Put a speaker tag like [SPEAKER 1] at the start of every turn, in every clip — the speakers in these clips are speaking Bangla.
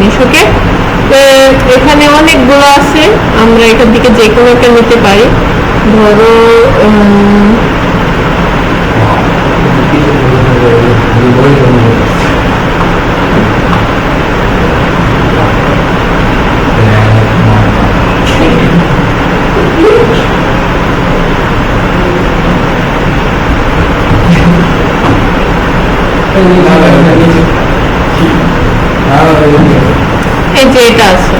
[SPEAKER 1] জিনিস ওকে তো এখানে অনেকগুলো আছে আমরা এখান থেকে যে কোনো একটা নিতে পারি। ধরো উম, এই যে এটা আছে।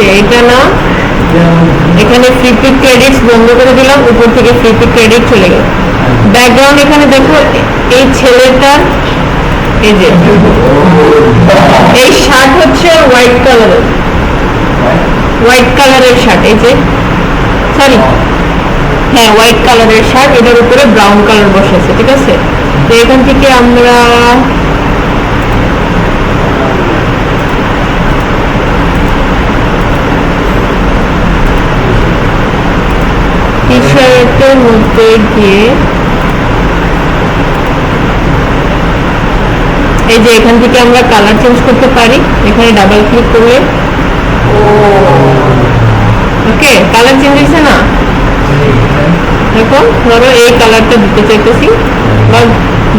[SPEAKER 1] ওকে এটা না? এখানে ফ্রিপি ক্রেডিট বন্ধ করে দিলাম, উপর থেকে ক্রেডিট চলে গেল। ব্যাকগ্রাউন্ড এখানে দেখো, এই এই যে, এই শার্ট হচ্ছে হোয়াইট কালারের হোয়াইট কালারের শার্ট এই যে সরি হ্যাঁ হোয়াইট কালারের শার্ট এটার উপরে ব্রাউন কালার বসেছে ঠিক আছে? তো এখান থেকে আমরা টি শার্টের মধ্যে গিয়ে এই যে এখান থেকে আমরা কালার চেঞ্জ করতে পারি। এখানে ডাবল ক্লিক করলে। ওকে কালার চেঞ্জ হয়েছে না? দেখো ধরো এই কালারটা দিতে চাইতেছি। বা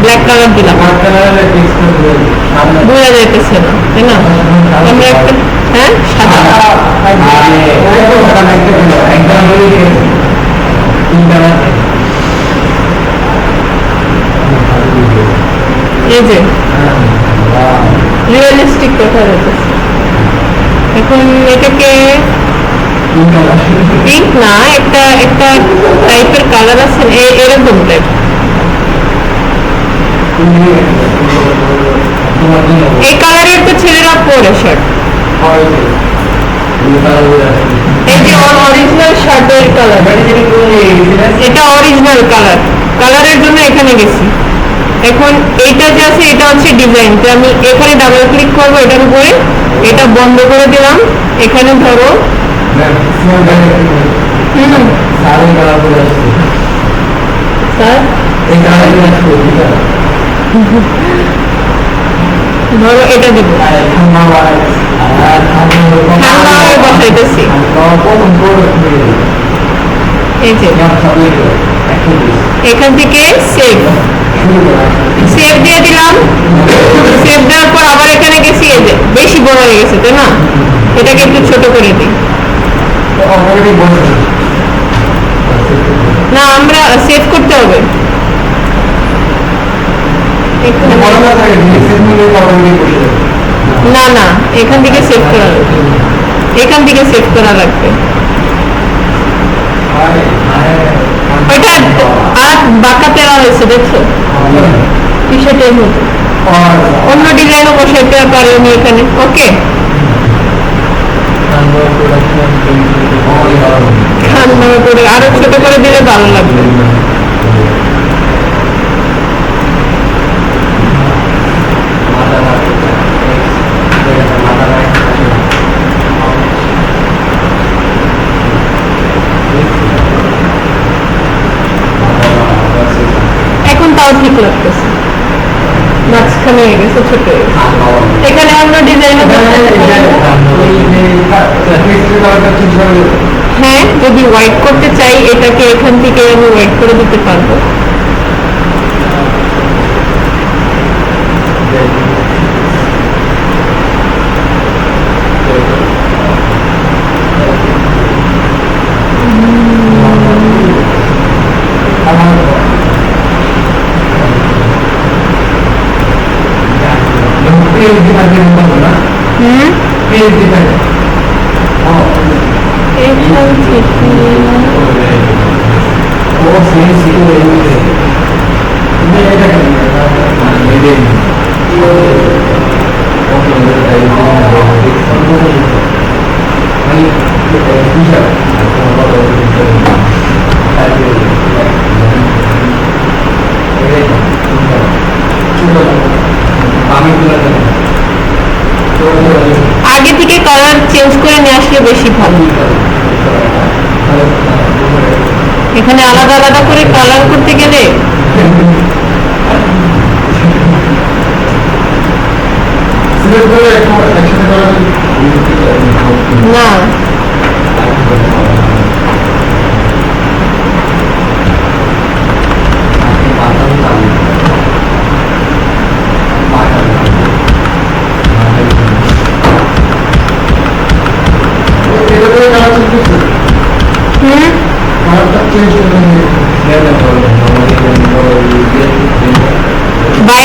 [SPEAKER 1] ব্ল্যাক কালার দিলাম। বোঝা যাইতেছে না তাই না? আমরা একটা হ্যাঁ সাদা। এই যে রিয়েলিস্টিক কথা যাইতেছে এখন এটাকে পিঙ্ক না, একটা একটা টাইপের কালার আছে এরকম টাইপ এই কালারের তো ছেলেরা পরে শার্ট এই যে অরিজিনাল শার্টের কালার এটা অরিজিনাল কালার কালারের জন্য এখানে গেছি। এখন এইটা যে আছে এটা হচ্ছে ডিজাইন তো আমি এখানে ডাবল ক্লিক করব এটার উপরে। এটা বন্ধ করে দিলাম। এখানে ধরো। স্যার? ধরো এটা দেবো ঠান্ডা হয়ে বসাইতেছি এই যে এখান থেকে সেভ সেভ দিয়ে দিলাম সেভ দেওয়ার পর আবার এখানে গেছি এই যে বেশি বড় হয়ে গেছে তাই না এটাকে একটু ছোট করে দিই না আমরা সেভ করতে হবে না না এখান থেকে সেভ করা লাগবে। এখান থেকে সেভ করা লাগবে। ওইটা আর বাঁকা তেরা হয়েছে দেখছ? টি শার্টের মতো। অন্য ডিজাইনও বসাইতে পারি আমি এখানে। ওকে? ঠান্ডা করে আরও ছোট করে দিলে ভালো লাগবে। এখন তাও ঠিক লাগতেছে মাঝখানে হয়ে গেছে ছোট হয়ে গেছে। এখানে অন্য ডিজাইনও হ্যাঁ যদি হোয়াইট করতে চাই এটাকে এখান থেকে আমি হোয়াইট করে দিতে পারব PhD
[SPEAKER 2] 在嗯什么了？嗯？PhD 在哦。PhD 对对对。我学
[SPEAKER 1] 习过一点，你那个什么？没练。我准备在一
[SPEAKER 2] 个地方。চেঞ্জ করে
[SPEAKER 1] নিয়ে
[SPEAKER 2] আসলে বেশি ভালো। এখানে আলাদা
[SPEAKER 1] আলাদা
[SPEAKER 2] করে কালার করতে গেলে না।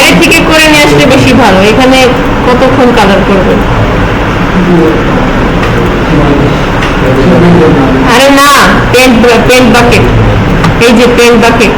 [SPEAKER 1] বাইরে থেকে করে নিয়ে আসলে বেশি ভালো। এখানে কতক্ষণ কালার করবে? আরে না পেন্ট পেন্ট বাকেট এই যে পেন্ট বাকেট